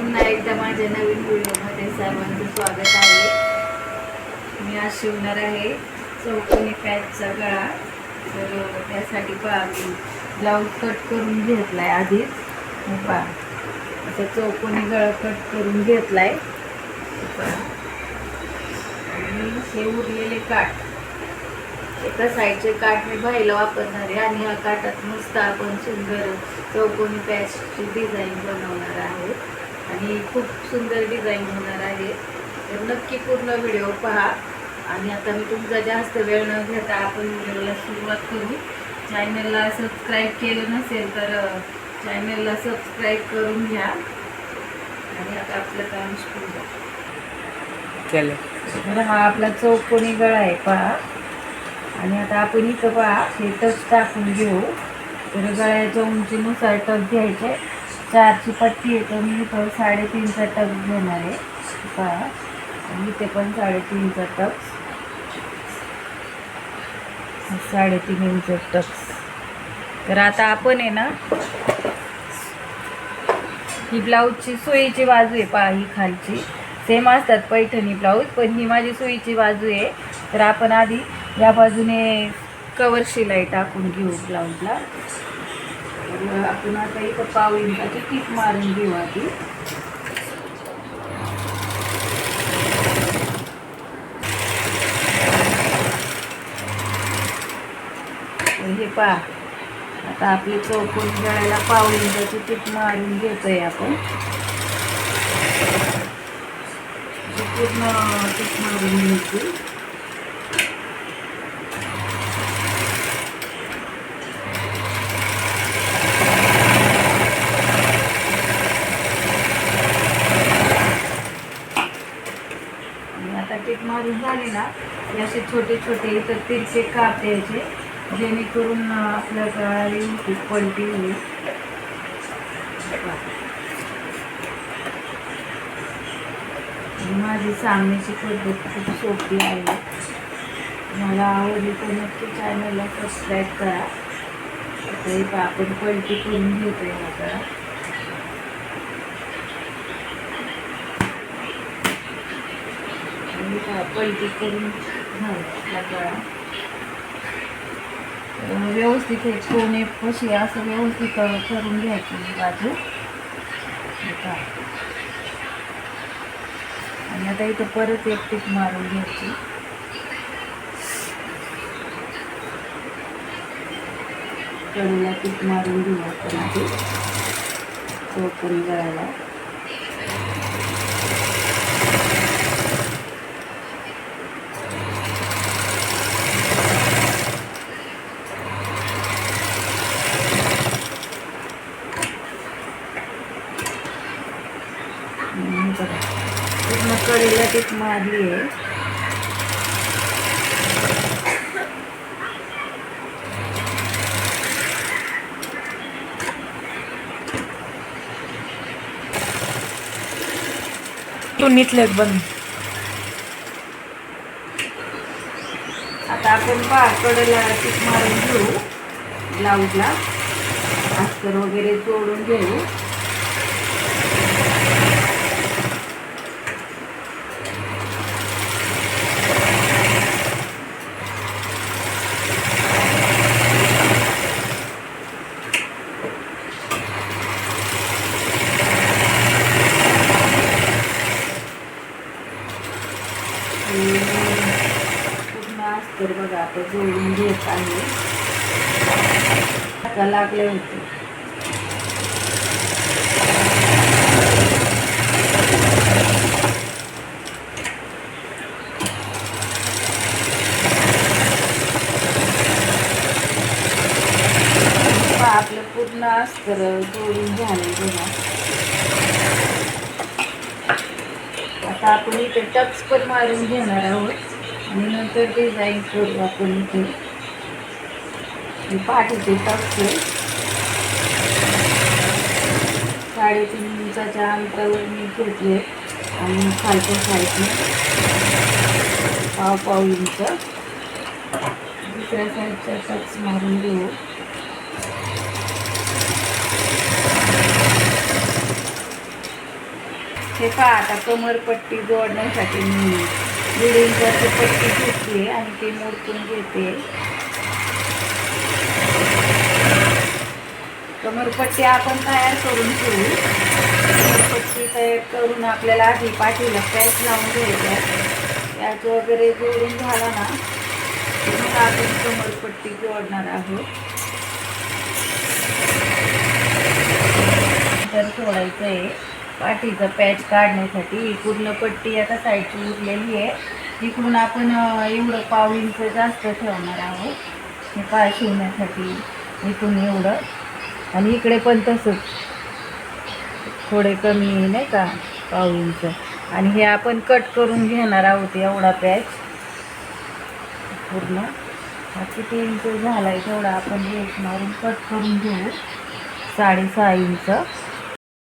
पुन्हा एकदा माझ्या नवीन व्हिडिओमध्ये सर्वांचं स्वागत आहे. मी आज शिवणार आहे चौकोनी पॅचचा गळा. तर त्यासाठी पहा मी ब्लाऊज कट करून घेतला आहे आधीच हे पहा असं चौकोनी गळा कट करून घेतला आहे आणि हे उरलेले काठ. एका साईडचे काठ मी बाईला वापरणार आहे आणि या काठात मस्त आपण सुंदर चौकोनी पॅचची डिझाईन बनवणार आहे आणि खूप सुंदर डिझाईन होणार आहे. तर नक्की पूर्ण व्हिडिओ पहा. आणि आता मी तुमचा जास्त वेळ न घेता आपण व्हिडिओला सुरुवात करू. चॅनलला सबस्क्राईब केलं नसेल तर चॅनलला सबस्क्राईब करून घ्या. आणि आता आपलं काम सुरू करू. तर हा आपला चौकोनी गळा आहे पहा. आणि आता आपण इथं पहा हे टच टाकून घेऊ. तर गळ्याच्या उंचीनुसार टच घ्यायचे. चारची पट्टी आहे तर मी इथं साडेतीनचा टक घेणार आहे. पहा इथे पण साडेतीनचा टक साडेतीन इंच टक्स तर आता आपण आहे ना ही ब्लाऊजची सोयीची बाजू आहे पहा ही खालची. सेम असतात पैठणी ब्लाऊज पण ही माझी सोयीची बाजू आहे. तर आपण आधी या बाजूने कवर शिलाई टाकून घेऊ ब्लाऊजला. तर आपण आता इथं पाव इंचाची टीप मारून घेऊ आधी. हे पहा. आता आपली चौकून गळ्याला पाव इंचाची टीप मारून घेतोय आपण. ही पूर्ण टीप मारून घ्यायची आणि आता झाले ना हे असे छोटे छोटे इतर तिरके काप द्यायचे जेणेकरून आपल्या गाळी पलटी होईल. माझी सांगण्याची पद्धत खूप सोपी आहे. मला आवडली तर नक्की चॅनलला सबस्क्राईब करा. आता आपण पलटी करून घेतोय आता. आणि इथं पलटी करून घालला गळा व्यवस्थित हे कोणे कशी असं व्यवस्थित करून घ्यायची बाजू. आणि आता इथं परत एक टीप मारून घ्यायची. कडेला टीप मारून घेऊ आपण आधी. चौकोन आणि बघा मग कडेला टीप मारली आहे. तू बंद. आता आपण पहा कडेला टीप मारून घेऊ. ब्लाऊजला. अस्तर वगैरे जोडून घेऊ पूर्ण अस्तर बघा आता जोडून घेत आहे आता लागले होते. आपलं पूर्ण अस्तर जोडून झाले बघा. आता आपण इथे टक्स पण मारून घेणार आहोत. आणि नंतर डिझाईन करू आपण इथे. मी पाठीचे टाकते साडेतीन इंचाच्या अंतरावर मी घेतले आणि खालच्या साईडने पाव पाव इंच. दुसऱ्या साईडच्या टक्स मारून घेऊ. हे पहा आता कमरपट्टी जोडण्यासाठी मी दीड इंचाची पट्टी घेतली आणि ती मोडकून घेते. कमरपट्टी आपण तयार करून ठेवू. कमरपट्टी तयार करून आपल्याला आधी पाठीला पॅच लावून घ्यायचा पॅच वगैरे जोडून झाला ना मग आपण कमरपट्टी जोडणार आहोत. तर सोडायचं आहे पाठीचा पॅच काढण्यासाठी ही पूर्ण पट्टी आता साईडची उरलेली आहे. इकडून आपण एवढं पाव इंच जास्त ठेवणार आहोत. हे पाय शिवण्यासाठी इथून एवढं. आणि इकडे पण तसंच. थोडे कमी नाही का पाव इंच आणि हे आपण कट करून घेणार आहोत एवढा पॅच पूर्ण. हा किती इंच झाला आहे तेवढा आपण रेट मारून कट करून घेऊ. साडेसहा इंच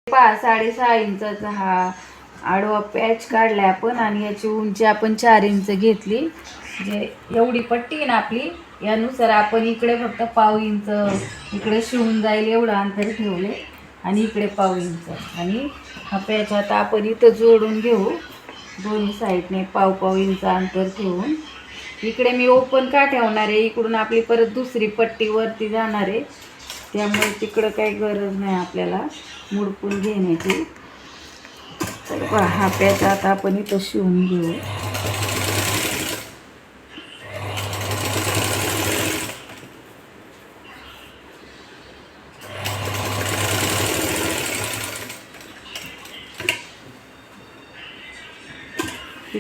पहा साडेसहा इंचाचा हा आडवा पॅच काढला आपण आणि याची उंची आपण चार इंच घेतली. जे एवढी पट्टी आहे ना आपली यानुसार आपण इकडे फक्त पाव इंच इकडे शिवून जाईल एवढं अंतर ठेवले आणि इकडे पाव इंच. आणि हा आता आपण इथं जोडून घेऊ. दोन्ही साईडने पाव पाव इंच अंतर ठेवून. इकडे मी ओपन का ठेवणार आहे? इकडून आपली परत दुसरी पट्टी वरती जाणार आहे. त्यामुळे तिकडं काही गरज नाही आपल्याला मुडपून घेण्याची. तर पहा, हा आता आपण इथं शिवून घेऊ.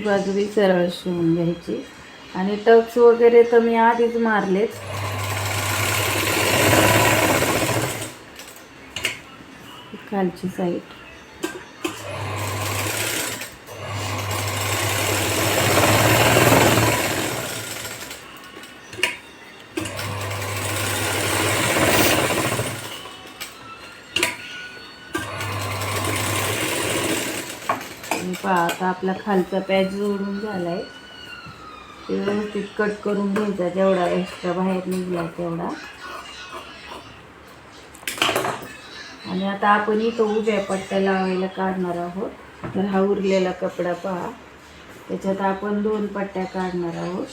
ती सरळ शिवून घ्यायची. आणि टक्स वगैरे तर मी आधीच मारलेच. खालची साईड आणि पहा आता आपला खालचा पॅच जोडून झालाय. ते व्यवस्थित कट करून घ्यायचा जेवढा एक्स्ट्रा बाहेर निघला तेवढा. आणि आता आपण इथं उभ्या पट्ट्या लावायला काढणार आहोत. तर हा उरलेला कपडा पहा. त्याच्यात आपण दोन पट्ट्या काढणार आहोत.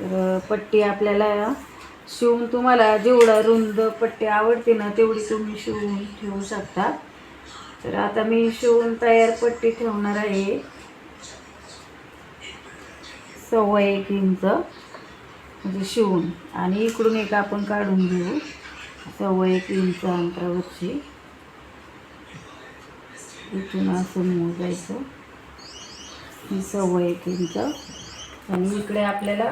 तर पट्टी आपल्याला शिवून तुम्हाला जेवढा रुंद पट्टी आवडते ना तेवढी तुम्ही शिवून ठेवू शकता. तर आता मी शिवून तयार पट्टी ठेवणार आहे. सव्वा एक इंच. म्हणजे शिवून. आणि इकडून एक आपण काढून घेऊ. सव्वा एक इंच अंतरावरची. इथून असं मोजायचं. ही सव्वा एक इंच. आणि इकडे आपल्याला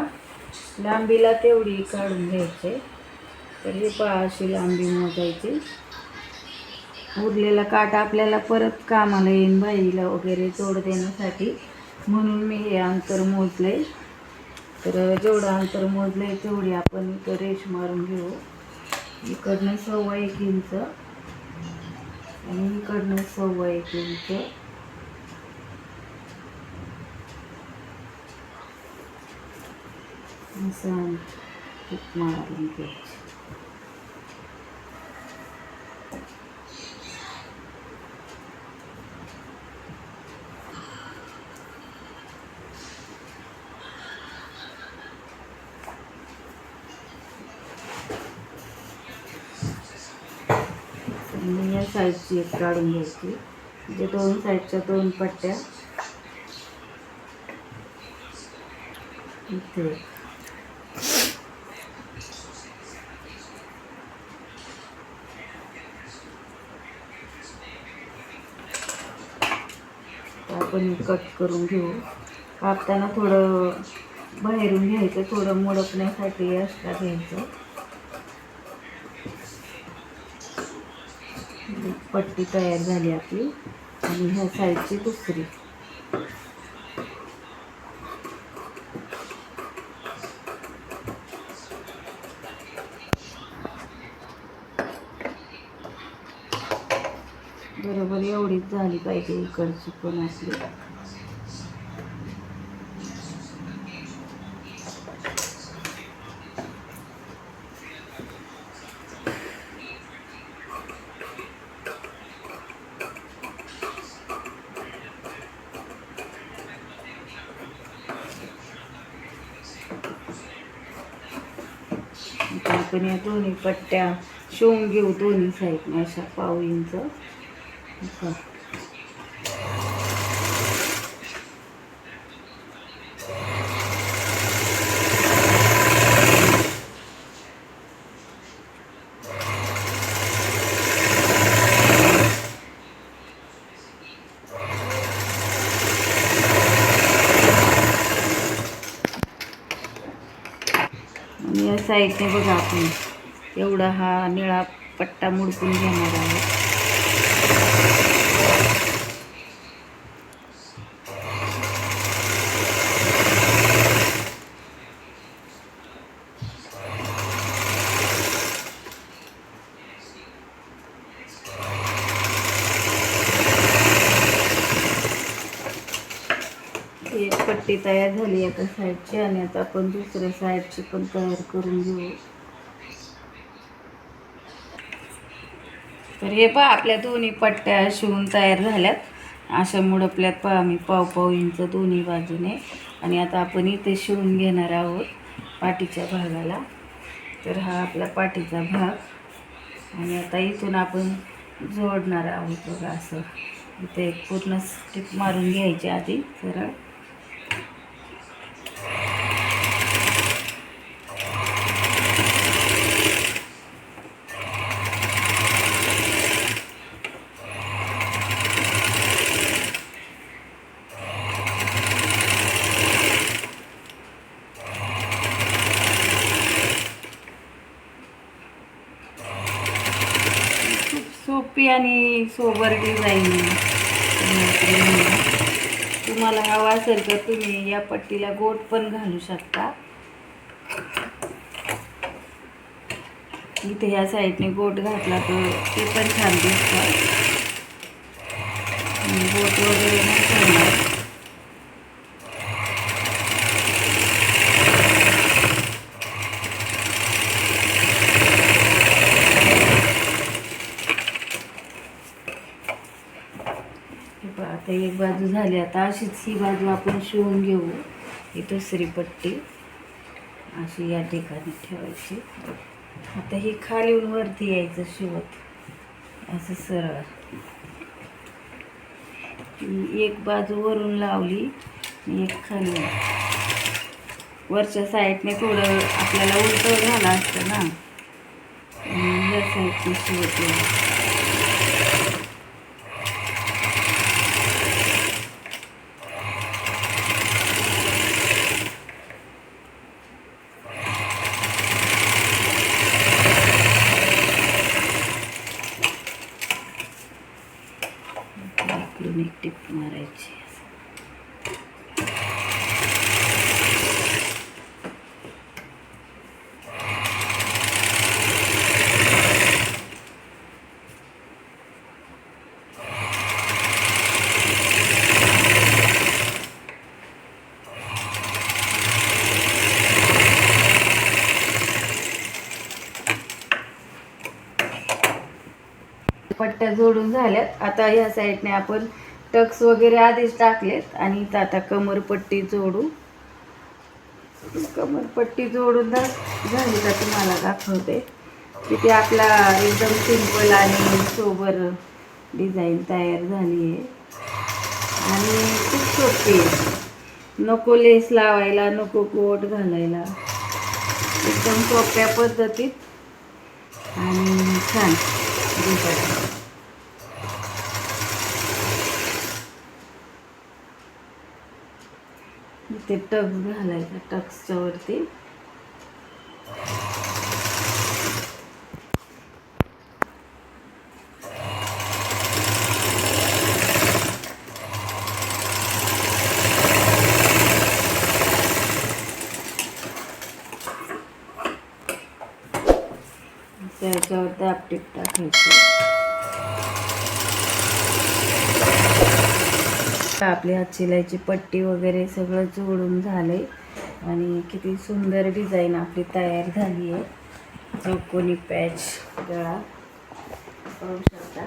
लांबीला तेवढी काढून घ्यायचे. तर ही पहा अशी लांबी मोजायची. उरलेला काटा आपल्याला परत कामाला येईन बाईला वगैरे जोड देण्यासाठी. म्हणून मी हे अंतर मोजले. तर जेवढं अंतर मोजले तेवढी आपण इथं रेश मारून घेऊ. इकडनं सव्वा एक इंच आणि इकडनं सव्वा एक इंच. असं मारून घेऊ. आणि या साईडची एक काढून घ्यायची. म्हणजे दोन साईडच्या दोन पट्ट्या. इथे. आपण कट करून घेऊ. कापताना थोडं बाहेरून घ्यायचं थोडं मुडपण्यासाठी असता घ्यायचं. पट्टी तयार झाली आपली. आणि ह्या साईडची दुसरी. बरोबर एवढीच झाली पाहिजे इकडची पण असली आपण या दोन्ही पट्ट्या शिवून घेऊ दोन्ही साईडने अशा पाव इंच साईडने बघा आपण. एवढा हा निळा पट्टा मुडकून घेणार आहे एक तयार झाली एका साईडची आणि आता आपण दुसऱ्या साईडची पण तयार करून घेऊ. तर हे पहा आपल्या दोन्ही पट्ट्या शिवून तयार झाल्यात. अशा मुडपल्यात पहा आम्ही पाव पाव इंच दोन्ही बाजूने. आणि आता आपण इथे शिवून घेणार आहोत पाठीच्या भागाला. तर हा आपला पाठीचा भाग. आणि आता इथून आपण जोडणार आहोत बघा असं. इथे एक पूर्ण स्टिप मारून घ्यायची आधी सरळ खूप सोपी आणि सोबर डिझाईन तुम्हाला हवा असेल तर तुम्ही या पट्टीला गोट पण घालू शकता. इथे ह्या साईडने गोट घातला तर ते पण छान दिसतात. गोट वगैरे नाही करणार हे पहा, आता एक बाजू झाली. आता अशीच ही बाजू आपण शिवून घेऊ. ही दुसरी पट्टी अशी या ठिकाणी ठेवायची. आता ही खालीहून वरती यायचं शिवत. असं सरळ. एक बाजू वरून लावली एक खाली. वरच्या साईडने थोडं आपल्याला उलट झालं असतं ना. या साईडने शिवत येईल. इकडून एक टिप मारायची. पट्ट्या जोडून झाल्यात. आता ह्या साईडने आपण टक्स वगैरे आधीच टाकलेत आणि इथं आता कमरपट्टी जोडू कमरपट्टी जोडून तर झाली का तुम्हाला दाखवते. तिथे आपला एकदम सिंपल आणि सोबर डिझाईन तयार झाली आहे. आणि खूप सोपी आहे. नको लेस लावायला नको कोट घालायला. एकदम सोप्या पद्धतीत आणि छान. डिझाईन ते टक्स घालायचा टक्सच्या वरती. त्याच्यावर आपटीप टाकायची. आपली हात शिलाईची पट्टी वगैरे सगळं जोडून झालंय. आणि किती सुंदर डिझाईन आपली तयार झाली आहे. चौकोनी पॅच गळा. पाहू शकता.